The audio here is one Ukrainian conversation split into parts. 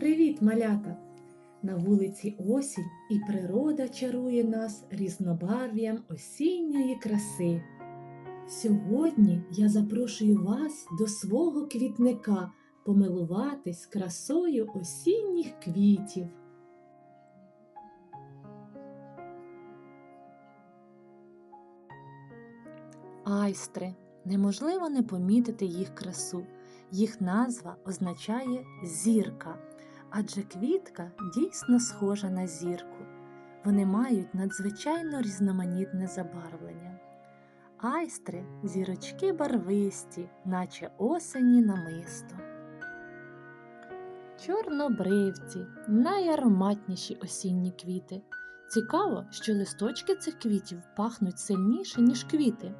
Привіт, малята! На вулиці осінь і природа чарує нас різнобарв'ям осінньої краси. Сьогодні я запрошую вас до свого квітника помилуватись красою осінніх квітів. Айстри. Неможливо не помітити їх красу. Їх назва означає зірка, адже квітка дійсно схожа на зірку. Вони мають надзвичайно різноманітне забарвлення. Айстри зірочки барвисті, наче осені намисто. Чорнобривці найароматніші осінні квіти. Цікаво, що листочки цих квітів пахнуть сильніше, ніж квіти.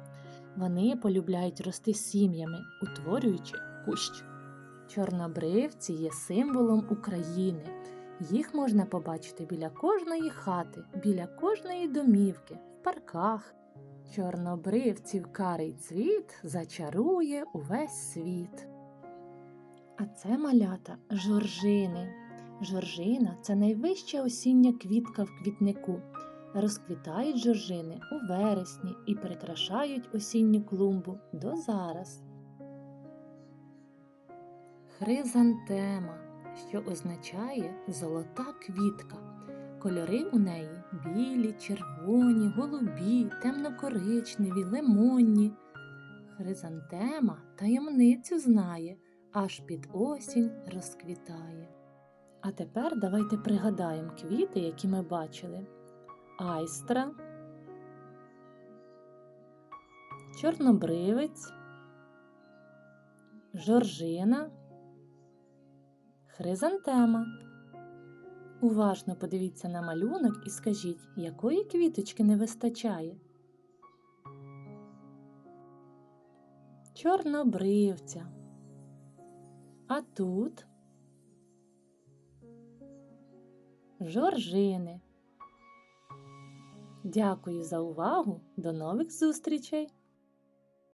Вони полюбляють рости сім'ями, утворюючи кущ. Чорнобривці є символом України. Їх можна побачити біля кожної хати, біля кожної домівки, в парках. Чорнобривців карий цвіт зачарує увесь світ. А це малята жоржини. Жоржина це найвища осіння квітка в квітнику. Розквітають жоржини у вересні і прикрашають осінню клумбу до зараз. Хризантема, що означає золота квітка. Кольори у неї білі, червоні, голубі, темнокоричневі, лимонні. Хризантема таємницю знає, аж під осінь розквітає. А тепер давайте пригадаємо квіти, які ми бачили айстра, чорнобривець, жоржина, хризантема. Уважно подивіться на малюнок і скажіть, якої квіточки не вистачає. Чорнобривця. А тут жоржини. Дякую за увагу. До нових зустрічей!